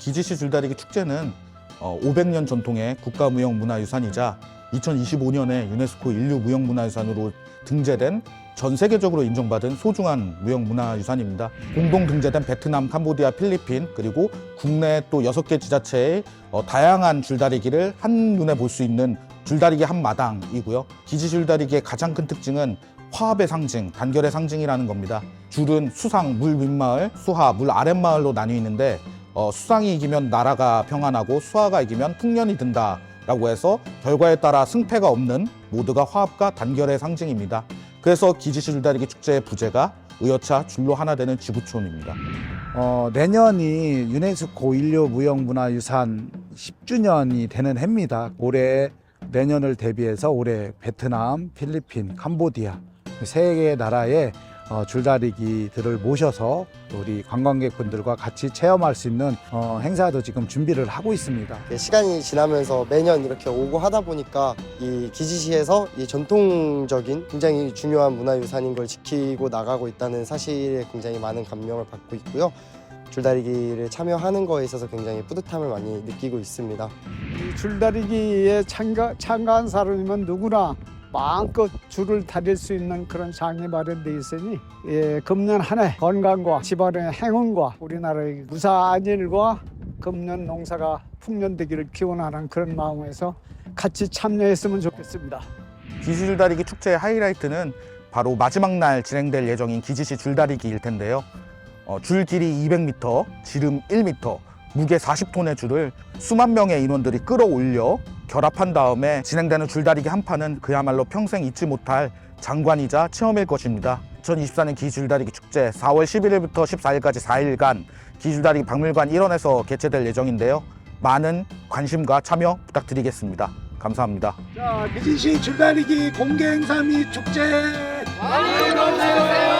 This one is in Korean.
기지시 줄다리기 축제는 어, 500년 전통의 국가무형문화유산이자 2025년에 유네스코 인류무형문화유산으로 등재된 전 세계적으로 인정받은 소중한 무형문화유산입니다. 공동 등재된 베트남, 캄보디아, 필리핀 그리고 국내 또 여섯 개 지자체의 어, 다양한 줄다리기를 한눈에 볼 수 있는 줄다리기 한 마당이고요. 기지 줄다리기의 가장 큰 특징은 화합의 상징, 단결의 상징이라는 겁니다. 줄은 수상, 물 윗마을, 수하, 물 아랫마을로 나뉘어 있는데 어, 수상이 이기면 나라가 평안하고 수하가 이기면 풍년이 든다라고 해서 결과에 따라 승패가 없는 모두가 화합과 단결의 상징입니다. 그래서 기지시 줄다리기 축제의 부제가 의여차 줄로 하나 되는 지구촌입니다. 어, 내년이 유네스코 인류 무형문화유산 10주년이 되는 해입니다. 올해 내년을 대비해서 올해 베트남, 필리핀, 캄보디아 세 개의 나라의 어, 줄다리기들을 모셔서 우리 관광객분들과 같이 체험할 수 있는 어, 행사도 지금 준비를 하고 있습니다. 예, 시간이 지나면서 매년 이렇게 오고 하다 보니까 이 기지시에서 이 전통적인 굉장히 중요한 문화유산인 걸 지키고 나가고 있다는 사실에 굉장히 많은 감명을 받고 있고요. 줄다리기를 참여하는 거에 있어서 굉장히 뿌듯함을 많이 느끼고 있습니다. 이 줄다리기에 참가, 참가한 사람이면 누구나 마음껏 줄을 다릴 수 있는 그런 장이 마련돼 있으니 예, 금년 한 해 건강과 집안의 행운과 우리나라의 무사한 일과 금년 농사가 풍년되기를 기원하는 그런 마음에서 같이 참여했으면 좋겠습니다. 기지 줄다리기 축제의 하이라이트는 바로 마지막 날 진행될 예정인 기지시 줄다리기일 텐데요. 어, 줄 길이 200m, 지름 1m, 무게 40톤의 줄을 수만 명의 인원들이 끌어올려 결합한 다음에 진행되는 줄다리기 한 판은 그야말로 평생 잊지 못할 장관이자 체험일 것입니다. 2024년 기줄다리기 축제 4월 11일부터 14일까지 4일간 기줄다리기 박물관 일원에서 개최될 예정인데요. 많은 관심과 참여 부탁드리겠습니다. 감사합니다. 자, 기지시 줄다리기 공개 행사 및 축제 많이 놀러주세요.